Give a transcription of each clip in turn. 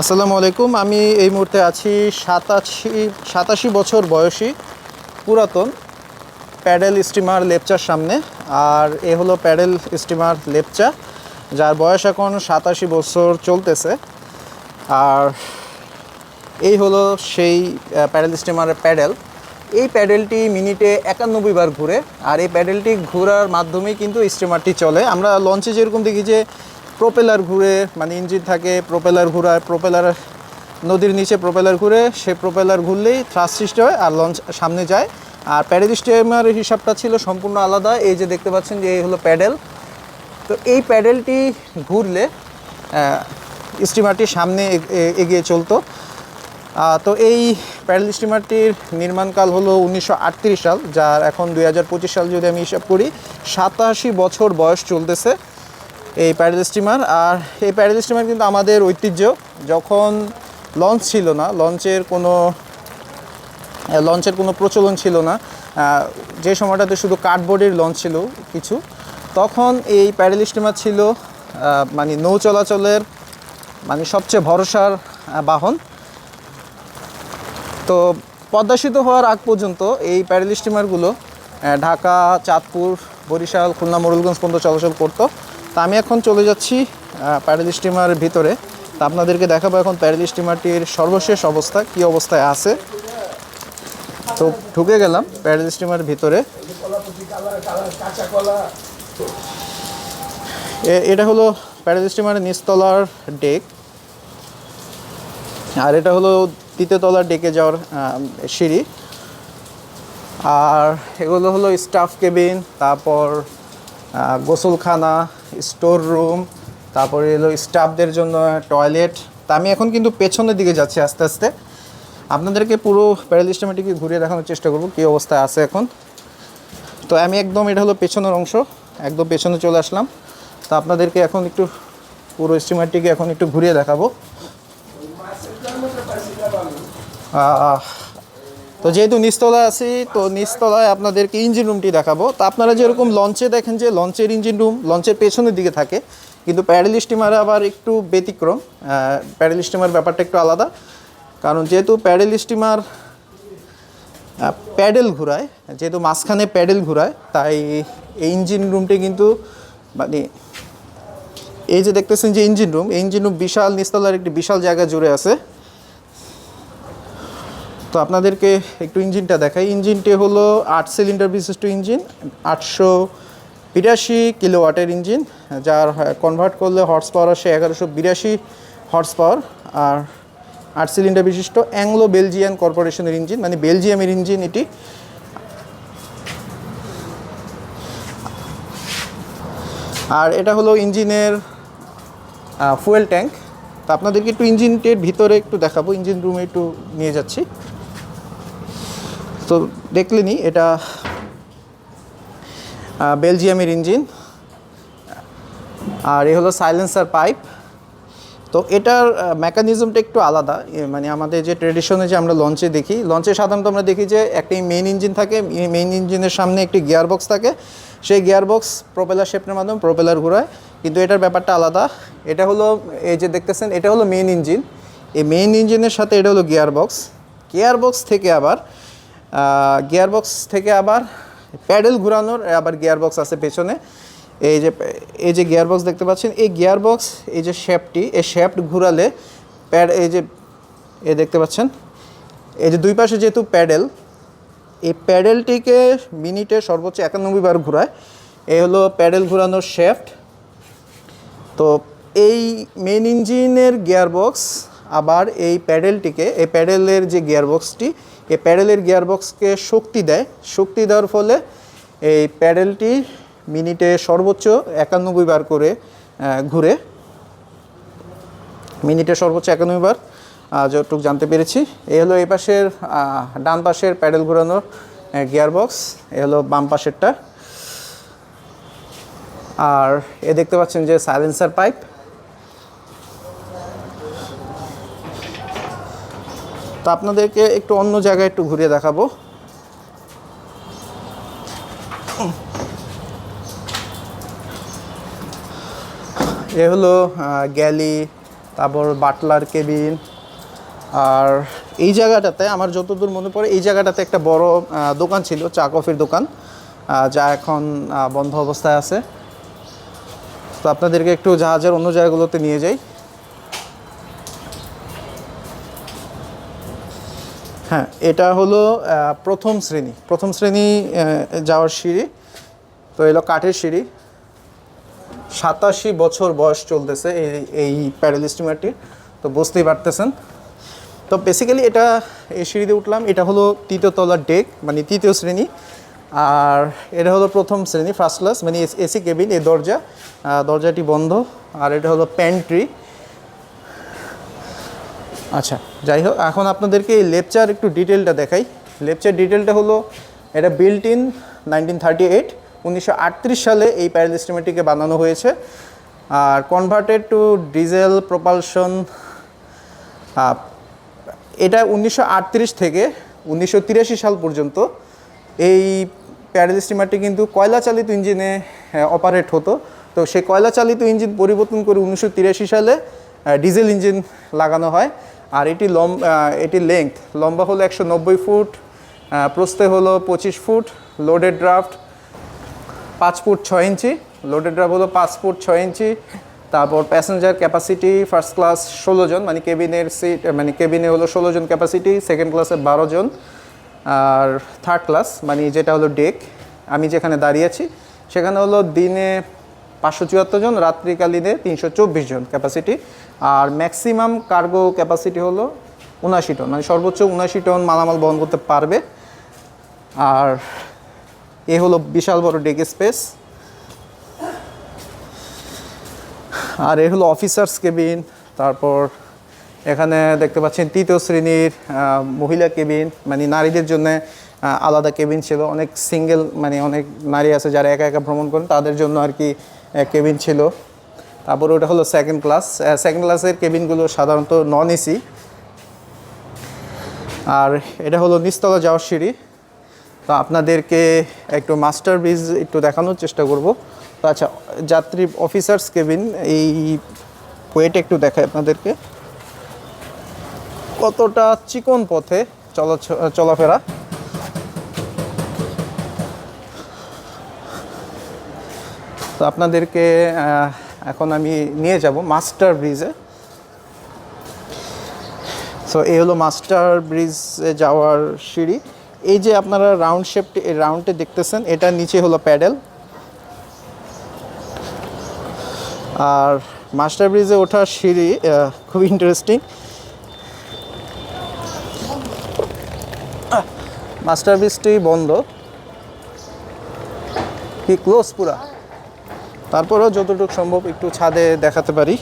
আসসালামু আলাইকুম, আমি এই মুহূর্তে আছি সাতাশি সাতাশি বছর বয়সী পুরাতন প্যাডেল স্টিমার লেপচার সামনে। আর এ হলো প্যাডেল স্টিমার লেপচা, যার বয়স এখন সাতাশি বছর চলতেছে। আর এই হলো সেই প্যাডেল স্টিমারের প্যাডেল। এই প্যাডেলটি মিনিটে একানব্বই বার ঘুরে, আর এই প্যাডেলটি ঘোরার মাধ্যমেই কিন্তু স্টিমারটি চলে। আমরা লঞ্চে যেরকম দেখি যে প্রোপেলার ঘুরে মানে ইঞ্জিন থাকে প্রোপেলার ঘুরায় প্রোপেলার নদীর নিচে প্রোপেলার ঘুরে সে প্রোপেলার ঘুরলেই থ্রাস সৃষ্টি হয় আর লঞ্চ সামনে যায়। আর প্যাডেল স্টিমারের হিসাবটা ছিল সম্পূর্ণ আলাদা। এই যে দেখতে পাচ্ছেন যে এই হলো প্যাডেল তো এই প্যাডেলটি ঘুরলে স্টিমারটি সামনে এগিয়ে চলতো। তো এই প্যাডেল স্টিমারটির নির্মাণকাল হলো উনিশশো আটত্রিশ সাল, যার এখন দুই হাজার পঁচিশ সাল যদি আমি হিসাব করি, সাতাশি বছর বয়স চলতেছে। এই প্যাডেল স্টিমার আর এই প্যাডেল স্টিমার কিন্তু আমাদের ঐতিহ্য। যখন লঞ্চ ছিল না লঞ্চের কোনো লঞ্চের কোনো প্রচলন ছিল না যে সময়টাতে শুধু কার্ডবোর্ডের লঞ্চ ছিল কিছু, তখন এই প্যাডেল স্টিমার ছিল মানে নৌ চলাচলের মানে সবচেয়ে ভরসার বাহন। তো পদ্মাসিত হওয়ার আগ পর্যন্ত এই প্যাডেল স্টিমারগুলো ঢাকা, চাঁদপুর, বরিশাল, খুলনা, মোরলগঞ্জ পর্যন্ত চলাচল করতো। তা আমি এখন চলে যাচ্ছি প্যারেল স্টিমারের ভিতরে। তা আপনাদেরকে দেখাবো এখন প্যাডেল স্টিমারটির সর্বশেষ অবস্থা, কি অবস্থায় আছে। তো ঢুকে গেলাম প্যারেল স্টিমারের ভিতরে। এটা হলো প্যাডেল স্টিমারের নিচতলার ডেক আর এটা হলো তলার ডেকে যাওয়ার সিঁড়ি। আর এগুলো হলো স্টাফ কেবিন তারপর গোসলখানা স্টোর রুম, তারপরে এলো স্টাফদের জন্য টয়লেট। তা আমি এখন কিন্তু পেছনের দিকে যাচ্ছি আস্তে আস্তে। আপনাদেরকে পুরো প্যারেল ঘুরিয়ে দেখানোর চেষ্টা করব কী অবস্থায় আছে এখন। তো আমি একদম এটা হলো পেছনের অংশ, একদম পেছনে চলে আসলাম। তো আপনাদেরকে এখন একটু পুরো স্টিমারটিকে এখন একটু ঘুরিয়ে দেখাবো। তো যেহেতু নিচতলায় আছি, তো নিচতলায় আপনাদেরকে ইঞ্জিন রুমটি দেখাবো। তো আপনারা যেরকম লঞ্চে দেখেন যে লঞ্চের ইঞ্জিন রুম লঞ্চের পেছনের দিকে থাকে, কিন্তু প্যাডেল স্টিমারে আবার একটু ব্যতিক্রম। প্যাডেল স্টিমার ব্যাপারটা একটু আলাদা। কারণ যেহেতু প্যাডেল স্টিমার প্যাডেল ঘুরায়, যেহেতু মাঝখানে প্যাডেল ঘুরায়, তাই এই ইঞ্জিন রুমটি কিন্তু মানে এই যে দেখতেছেন যে ইঞ্জিন রুম এই ইঞ্জিন রুম বিশাল নিস্তলার একটি বিশাল জায়গা জুড়ে আছে। তো আপনাদেরকে একটু ইঞ্জিনটা দেখাই। ইঞ্জিনটি হলো আট সিলিন্ডার বিশিষ্ট ইঞ্জিন, আটশো বিরাশি কিলোওয়াটের ইঞ্জিন, যার কনভার্ট করলে হর্স পাওয়ার আসে এগারোশো বিরাশি হর্স পাওয়ার আর আট সিলিন্ডার বিশিষ্ট অ্যাংলো বেলজিয়ান কর্পোরেশনের ইঞ্জিন মানে বেলজিয়ামের ইঞ্জিন এটি। আর এটা হলো ইঞ্জিনের ফুয়েল ট্যাঙ্ক তো আপনাদেরকে একটু ইঞ্জিনটির ভিতরে একটু দেখাবো, ইঞ্জিন রুমে একটু নিয়ে যাচ্ছি। তো দেখলেনি, এটা বেলজিয়ামের ইঞ্জিন। আর এ হলো সাইলেন্সার পাইপ। তো এটার মেকানিজমটা একটু আলাদা। মানে আমাদের যে ট্রেডিশনে যে আমরা লঞ্চে দেখি, লঞ্চে সাধারণত আমরা দেখি যে একটি মেইন ইঞ্জিন থাকে মেইন ইঞ্জিনের সামনে একটি গিয়ার বক্স থাকে। সেই গিয়ার বক্স প্রোপেলার শেপের মাধ্যমে প্রোপেলার ঘোরায়। কিন্তু এটার ব্যাপারটা আলাদা। এটা হলো, এই যে দেখতেছেন, এটা হলো মেইন ইঞ্জিন এই মেইন ইঞ্জিনের সাথে এটা হলো গিয়ার বক্স গিয়ার বক্স থেকে আবার গিয়ার বক্স থেকে আবার প্যাডেল ঘোরানোর আবার গিয়ার বক্স আছে পেছনে। এই যে এই যে গিয়ার বক্স দেখতে পাচ্ছেন, এই গিয়ার বক্স এই যে শ্যাপটি এই শ্যাফট ঘুরালে প্যাড, এই যে, এ দেখতে পাচ্ছেন, এই যে দুই পাশে যেহেতু প্যাডেল, এই প্যাডেলটিকে মিনিটে সর্বোচ্চ একানব্বই বার ঘোরায়। এই হলো প্যাডেল ঘোরানোর শ্যাফট। তো এই মেন ইঞ্জিনের গিয়ারবক্স, আবার এই প্যাডেলটিকে, এই প্যাডেলের যে গিয়ারবক্সটি এই প্যাডেলের গিয়ারবক্সকে শক্তি দেয়। শক্তি দেওয়ার ফলে এই প্যাডেলটি মিনিটে সর্বোচ্চ একানব্বই বার করে ঘুরে। মিনিটে সর্বোচ্চ একানব্বই বার যতটুকু জানতে পেরেছি। এ হলো এই পাশের ডান পাশের প্যাডেল ঘোরানোর গিয়ারবক্স। এ হলো বাম পাশেরটা। আর এ দেখতে পাচ্ছেন যে সাইলেন্সার পাইপ। তো আপনাদেরকে একটু অন্য জায়গায় একটু ঘুরিয়ে দেখাবো। এ হলো গ্যালি, তারপর বাটলার কেবিন। আর এই জায়গাটাতে আমার যতদূর মনে পড়ে, এই জায়গাটাতে একটা বড় দোকান ছিল, চা কফির দোকান যা এখন বন্ধ অবস্থায় আছে। তো আপনাদেরকে একটু জাহাজের অন্য জায়গাগুলোতে নিয়ে যাই। হ্যাঁ এটা হলো প্রথম শ্রেণি। প্রথম শ্রেণি যাওয়ার সিঁড়ি। তো এলো কাঠের সিঁড়ি। সাতাশি বছর বয়স চলতেছে এই এই প্যাডেল স্টিমারটির। তো বুঝতেই পারতেছেন। তো বেসিক্যালি এটা, এই সিঁড়িতে উঠলাম। এটা হলো তৃতীয় তলার ডেক মানে তৃতীয় শ্রেণি। আর এটা হলো প্রথম শ্রেণি ফার্স্ট ক্লাস মানে এসি কেবিন এই দরজা। দরজাটি বন্ধ। আর এটা হলো প্যান্ট্রি আচ্ছা যাই হোক, এখন আপনাদেরকে এই লেপচার একটু ডিটেলটা দেখাই। লেপচার ডিটেলটা হলো, এটা built in nineteen thirty eight উনিশশো আটত্রিশ সালে এই প্যারেল স্টিমেটিকে বানানো হয়েছে। আর কনভার্টেড টু ডিজেল প্রপালশন এটা উনিশশো আটত্রিশ থেকে উনিশশো তিরাশি সাল পর্যন্ত এই প্যারেল স্টিমারটি কিন্তু কয়লা চালিত ইঞ্জিনে অপারেট হতো। তো সেই কয়লা চালিত ইঞ্জিন পরিবর্তন করে উনিশশো তিরাশি সালে ডিজেল ইঞ্জিন লাগানো হয়। আর এটি লম এটির লেংথ লম্বা হলো একশো নব্বই ফুট আহ, প্রস্থে হলো পঁচিশ ফুট লোডেড ড্রাফট পাঁচ ফুট ছয় ইঞ্চি। লোডেড ড্রাইভ হলো পাঁচ ফুট ছয় ইঞ্চি। তারপর প্যাসেঞ্জার ক্যাপাসিটি ফার্স্ট ক্লাস ষোলো জন মানে কেবিনের সিট মানে কেবিনে হলো ষোলো জন ক্যাপাসিটি সেকেন্ড ক্লাসে বারো জন। আর থার্ড ক্লাস মানে যেটা হলো ডেক আমি যেখানে দাঁড়িয়ে আছি সেখানে হলো দিনে পাঁচশো চুয়াত্তর জন রাত্রিকালীনে তিনশো চব্বিশ জন ক্যাপাসিটি আর ম্যাক্সিমাম কার্গো ক্যাপাসিটি হলো উনাশি টন মানে সর্বোচ্চ উনাশি টন মালামাল বহন করতে পারবে। আর এ হলো বিশাল বড় ডেক স্পেস আর এ হলো অফিসার্স কেবিন তারপর এখানে দেখতে পাচ্ছেন তৃতীয় শ্রেণির মহিলা কেবিন মানে নারীদের জন্য আলাদা কেবিন ছিল। অনেক সিঙ্গেল মানে অনেক নারী আছে যারা একা একা ভ্রমণ করেন, তাদের জন্য আর কি কেবিন ছিল। তারপর ওটা হলো সেকেন্ড ক্লাস সেকেন্ড ক্লাসের কেবিনগুলো সাধারণত নন এসি আর এটা হলো নিস্তলা যাওয়ার সিঁড়ি। তো আপনাদেরকে একটু মাস্টার ব্রিজ একটু দেখানোর চেষ্টা করব। তো আচ্ছা যাত্রী অফিসার্স কেবিন এই ওয়েট একটু দেখায় আপনাদেরকে। কতটা চিকন পথে চলা চলাফেরা। তো আপনাদেরকে এখন আমি নিয়ে যাব মাস্টার ব্রিজে। সো এই হলো মাস্টার ব্রিজে যাওয়ার সিঁড়ি। এই যে আপনারা রাউন্ড শেপটি এই রাউন্ডে দেখতেছেন, এটা নিচে হলো প্যাডেল। আর মাস্টার ব্রিজে ওঠার সিঁড়ি খুব ইন্টারেস্টিং মাস্টার ব্রিজটি বন্ধ। কি ক্লোজ পুরা? তারপরেও যতটুকু সম্ভব একটু ছাদে দেখাতে পারি।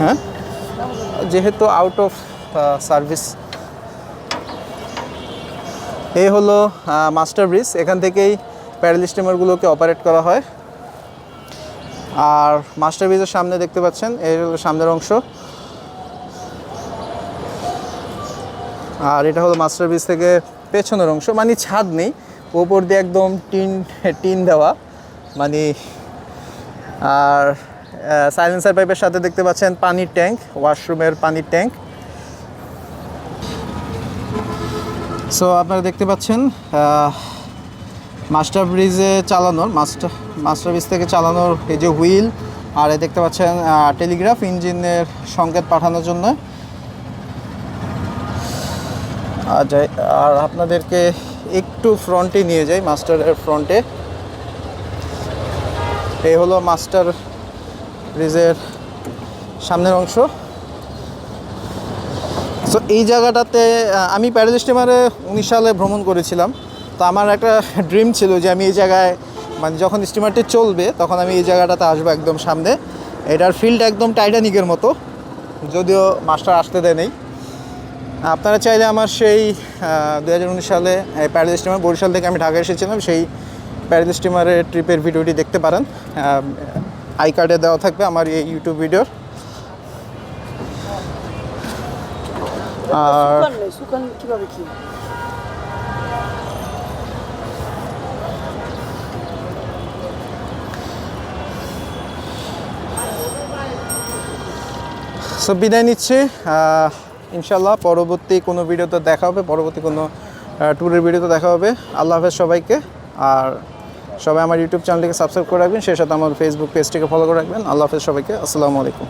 হ্যাঁ? যেহেতু আউট অফ সার্ভিস এই হলো মাস্টার ব্রিজ এখান থেকেই প্যাডেল স্টিমারগুলোকে অপারেট করা হয়। আর মাস্টার ব্রিজের সামনে দেখতে পাচ্ছেন, এই হলো সামনের অংশ। আর এটা হলো মাস্টার ব্রিজ থেকে পেছনের অংশ। মানে ছাদ নেই। ওপর দিয়ে একদম টিন টিন দেওয়া। মানে আর সাইলেন্সার পাইপের সাথে দেখতে পাচ্ছেন পানির ট্যাঙ্ক ওয়াশরুমের পানির ট্যাঙ্ক। সো আপনারা দেখতে পাচ্ছেন মাস্টার ব্রিজে চালানোর মাস্টার মাস্টার ব্রিজ থেকে চালানোর এই যে হুইল আর দেখতে পাচ্ছেন টেলিগ্রাফ ইঞ্জিনের সংকেত পাঠানোর জন্য। যাই আর আপনাদেরকে একটু ফ্রন্টে নিয়ে যাই, মাস্টারের ফ্রন্টে। এই হলো মাস্টার ব্রিজের সামনের অংশ। সো এই জায়গাটাতে আমি প্যারেল স্টিমারে উনিশ সালে ভ্রমণ করেছিলাম। তো আমার একটা ড্রিম ছিল যে আমি এই জায়গায় মানে যখন স্টিমারটি চলবে, তখন আমি এই জায়গাটাতে আসব একদম সামনে। এটার ফিল্ড একদম টাইটানিকের মতো। যদিও মাস্টার আসতে দেয় নেই। আপনারা চাইলে আমার সেই দু হাজার উনিশ সালে প্যারেল স্টিমার বরিশাল থেকে আমি ঢাকা এসেছিলাম সেই প্যারাডিস স্টিমারের ট্রিপের ভিডিওটি দেখতে পারেন। আই কার্ডে দেওয়া থাকবে আমার এই ইউটিউব ভিডিওর আর সো বিদায় নিচ্ছি। ইনশাল্লাহ পরবর্তী কোনো ভিডিওতে দেখা হবে, পরবর্তী কোনো ট্যুরের ভিডিওতে দেখা হবে। আল্লাহ হাফেজ সবাইকে, আর সবাই আমার ইউটিউব চ্যানেলটিকে সাবস্ক্রাইব করে রাখবেন, সেই সাথে আমার ফেসবুক পেজটিকে ফলো করে রাখবেন। আল্লাহ হাফেজ সবাইকে, আসসালামু আলাইকুম।